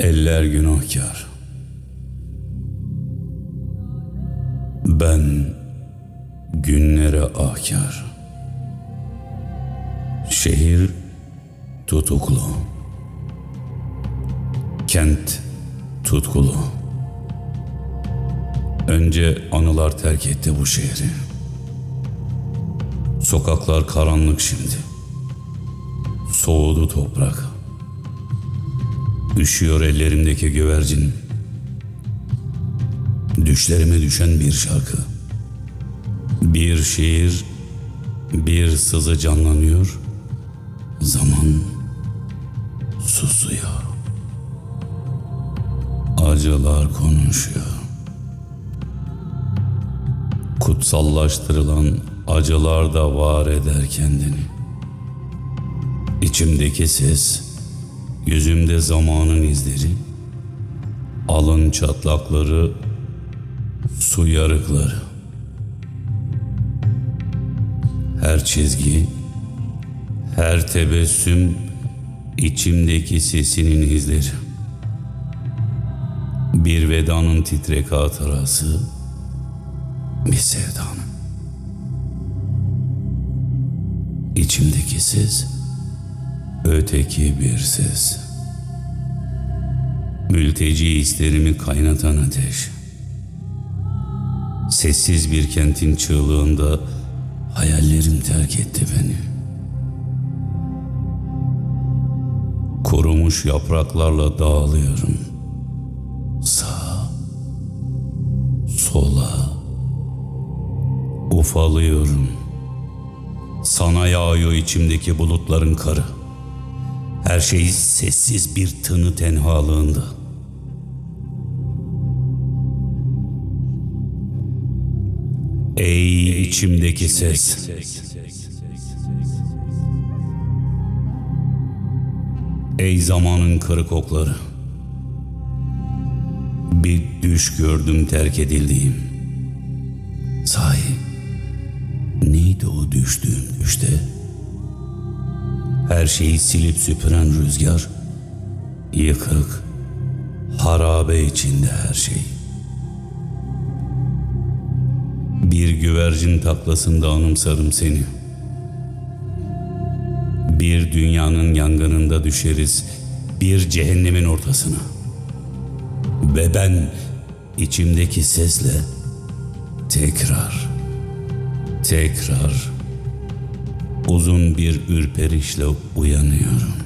Eller günahkar. Ben günlere ahkar. Şehir tutuklu. Kent tutkulu. Önce anılar terk etti bu şehri. Sokaklar karanlık şimdi. Soğudu toprak. Üşüyor ellerimdeki güvercin. Düşlerime düşen bir şarkı. Bir şiir, bir sızı canlanıyor. Zaman susuyor. Acılar konuşuyor. Kutsallaştırılan acılar da var eder kendini. İçimdeki ses, yüzümde zamanın izleri, alın çatlakları, su yarıkları. Her çizgi, her tebessüm içimdeki sesinin izleri. Bir vedanın titrek hatırası, bir sevdanın. İçimdeki ses, öteki bir ses. Mülteci hislerimi kaynatan ateş. Sessiz bir kentin çığlığında hayallerim terk etti beni. Kurumuş yapraklarla dağılıyorum. Sağa, sola, ufalıyorum. Sana yağıyor içimdeki bulutların karı. Her şey sessiz bir tını tenhalığında. Ey içimdeki ses. Ey zamanın kırık okları. Bir düş gördüm terk edildiğim. Sahi neydi o düştüğüm düşte? Her şeyi silip süpüren rüzgar, yıkık, harabe içinde her şey. Bir güvercin taklasında anımsarım seni. Bir dünyanın yangınında düşeriz, bir cehennemin ortasına. Ve ben içimdeki sesle tekrar, tekrar uzun bir ürperişle uyanıyorum.